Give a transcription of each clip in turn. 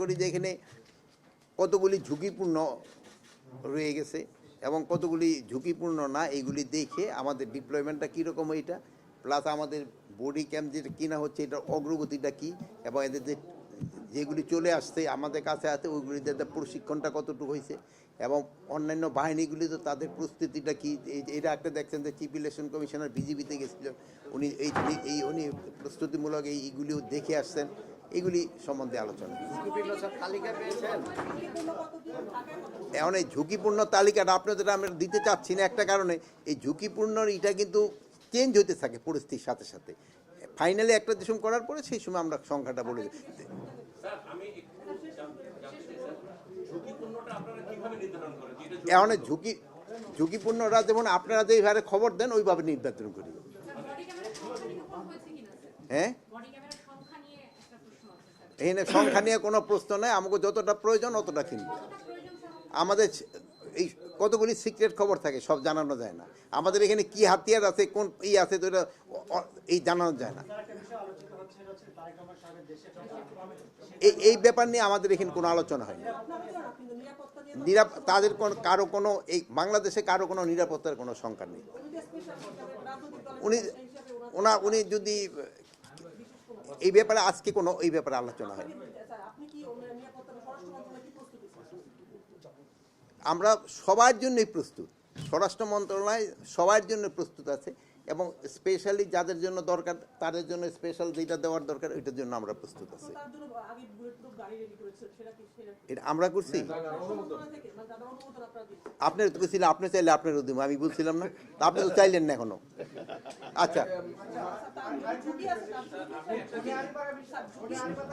করি যে এখানে কতগুলি ঝুঁকিপূর্ণ রয়ে গেছে এবং কতগুলি ঝুঁকিপূর্ণ না, এইগুলি দেখে আমাদের ডিপ্লয়মেন্টটা কীরকম এটা প্লাস আমাদের বডি ক্যাম্প যেটা কিনা হচ্ছে, এটার অগ্রগতিটা কী, এবং এদের যে, যেগুলি চলে আসছে, আমাদের কাছে আছে, ওইগুলিতে প্রশিক্ষণটা কতটুকু হয়েছে, এবং অন্যান্য বাহিনীগুলি তো তাদের প্রস্তুতিটা কি এটা একটা দেখছেন যে চিফ ইলেকশন কমিশনার বিজেপিতে গেছিল, উনি এই এই উনি প্রস্তুতিমূলক এইগুলিও দেখে আসছেন এগুলি সম্বন্ধে আলোচনা। এখন এই ঝুঁকিপূর্ণ তালিকাটা আপনাদের আমরা দিতে চাচ্ছি না একটা কারণে এই ঝুঁকিপূর্ণ এটা কিন্তু চেঞ্জ হতে থাকে পরিস্থিতির সাথে সাথে। ফাইনালি একটা দেশম করার পরে সেই সময় আমরা সংখ্যাটা বলে দিই। স্যার আমি একটু জানতে জানতে চাই স্যার ঝুঁকিপূর্ণটা আপনারা কীভাবে নির্ধারণ করেন? যে এটা এখন ঝুঁকি ঝুঁকিপূর্ণরা যেমন আপনারা যেইভাবে খবর দেন ওইভাবে নির্ধারণ করি। হ্যাঁ বডি ক্যামেরার সংখ্যা নিয়ে একটা প্রশ্ন আছে স্যার এখানে সংখ্যা নিয়ে কোনো প্রশ্ন নেই, আমাকে যতটা প্রয়োজন অতটা কিনবো। আমাদের এই কতগুলি সিক্রেট খবর থাকে, সব জানানো যায় না। আমাদের এখানে কি হাতিয়ার আছে, কোন ই আছে, তো এটা এই জানানো যায় না। এই এই ব্যাপার নিয়ে আমাদের এখানে কোনো আলোচনা হয়নি। নিরাপ, তাদের কোন, কারও কোনো, এই বাংলাদেশে কারও কোনো নিরাপত্তার কোনো সংখ্যা নেই। উনি ওনা উনি যদি এই ব্যাপারে আজকে কোনো, এই ব্যাপারে আলোচনা হয় আমরা সবার জন্যই প্রস্তুত। স্বরাষ্ট্র মন্ত্রণালয় সবার জন্য প্রস্তুত আছে। এবং স্পেশালি যাদের জন্য দরকার তাদের জন্য স্পেশাল যেটা দেওয়ার দরকার ওইটার জন্য আমরা প্রস্তুত আছি। তার জন্য আগে বুলেট প্রুফ গাড়ি রেডি করেছে সেটা কি সেটা কি? এটা আমরা করছি? থেকে মানে আপনারা তো ছিল আপনি চাইলে আপনার উদ্যম আমি বলছিলাম না। তা আপনি তো চাইলেন না এখনও। আচ্ছা।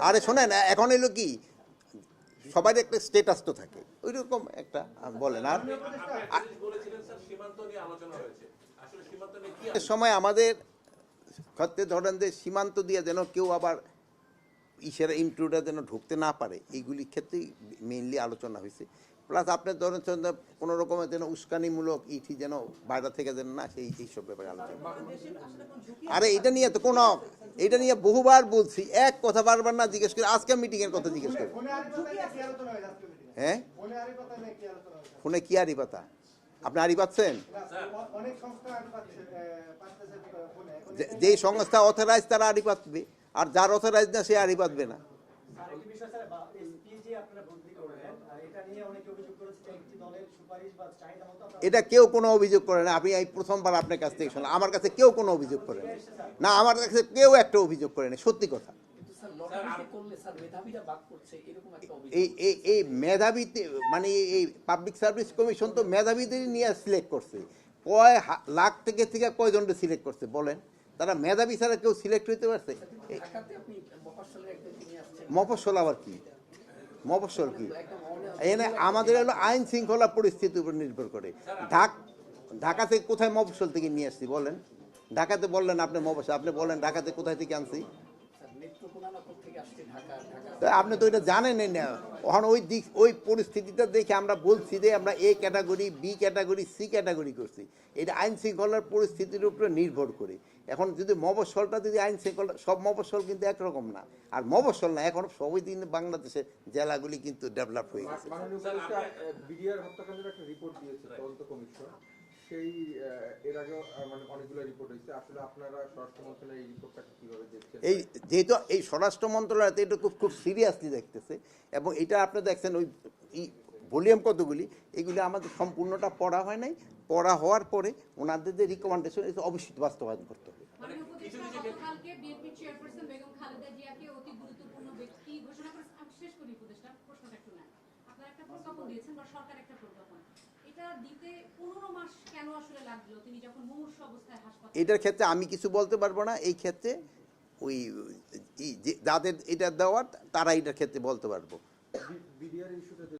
আরে শোনেন এখন এলো কি? সবার একটা স্টেটাস তো থাকে। ওই রকম একটা বলেন আর। সময় আমাদের ক্ষেত্রে ধরেন যে সীমান্ত দিয়ে যেন কেউ আবার ইসের ইন্ট্রুডার যেন ঢুকতে না পারে এইগুলি ক্ষেত্রেই মেইনলি আলোচনা হয়েছে। প্লাস আপনার ধরেন কোনো রকমের যেন উস্কানিমূলক ইটি যেন বাইরে থেকে যেন না সেই এইসব ব্যাপারে আলোচনা। আরে এটা নিয়ে তো কোনো এটা নিয়ে বহুবার বলছি এক কথা বারবার না জিজ্ঞেস করি আজকে মিটিং এর কথা জিজ্ঞেস করি? হ্যাঁ ফোনে কি আলোচনা হয়েছে? ফোনে কি আরি পাতা আপনি আরি পাচ্ছেন? পাচ্ছে, পাচ্ছে যেই সংস্থা অথরাইজ তারা আরি পাতবে। আর যার অথরাইজ না সে আরি পাতবে না। এটা কেউ কোনো অভিযোগ করে না। আপনি এই প্রথমবার আপনার কাছ থেকে শুনলাম। আমার কাছে কেউ কোনো অভিযোগ করে না। না আমার কাছে কেউ একটা অভিযোগ করে না। সত্যি কথা। এই এই এই মেধাবীতে মানে এই- পাবলিক সার্ভিস কমিশন তো মেধাবীদের নিয়ে সিলেক্ট করছে। কয় লাখ থেকে থেকে কয়জনকে সিলেক্ট করছে বলেন? তারা মেধাবী ছাড়া কেউ সিলেক্ট হইতে পারছে? মফস্বল আবার কি? মফস্বল কি? অনে- আমাদের হলো আইন শৃঙ্খলা পরিস্থিতির উপর নির্ভর করে। ঢাক ঢাকা থেকে কোথায় মফস্বল থেকে নিয়ে আসছি বলেন? ঢাকাতে বললেন আপনি মফস্বল আপনি বলেন ঢাকাতে কোথায় থেকে আনছি? আপনি তো এটা জানেনই না। ওখানে ওই দিক, ওই পরিস্থিতিটা দেখে আমরা বলছি যে আমরা A category, B category, C category করছি। এটা আইন শৃঙ্খলার পরিস্থিতির উপরে নির্ভর করে। এখন যদি মফস্বলটা যদি আইন শৃঙ্খলা, সব মফস্বল কিন্তু একরকম না। আর মফস্বল না, এখন সবই দিন বাংলাদেশের জেলাগুলি কিন্তু ডেভেলপ হয়ে গেছে। সেই আহ, এর আগেও মানে অনেকগুলো রিপোর্ট হয়েছে। আসলে আপনারা স্বরাষ্ট্র মন্ত্রণালয় এই রিপোর্টটাকে কীভাবে দেখছেন? এই যেহেতু এই স্বরাষ্ট্র মন্ত্রণালয় তো এটা খুব খুব সিরিয়াসলি দেখতেছে এবং এটা আপনি দেখছেন ওই ভলিউম কতগুলি এগুলি আমাদের সম্পূর্ণটা পড়া হয় নাই। পড়া হওয়ার পরে ওনাদের যে রিকমেন্ডেশন এটা অবশ্যই বাস্তবায়ন করতে হবে। মানে আপনারা একটা প্রজ্ঞাপন দিয়েছেন বা সরকার একটা প্রজ্ঞাপন। এটা দিতে পনেরো মাস কেন আসলে লাগল? তিনি যখন মুমূর্ষ অবস্থায় হাসপাতালে এটার ক্ষেত্রে আমি কিছু বলতে পারব না এই ক্ষেত্রে ওই যে- যাদের এটা দেওয়ার তারা এটার ক্ষেত্রে বলতে পারব।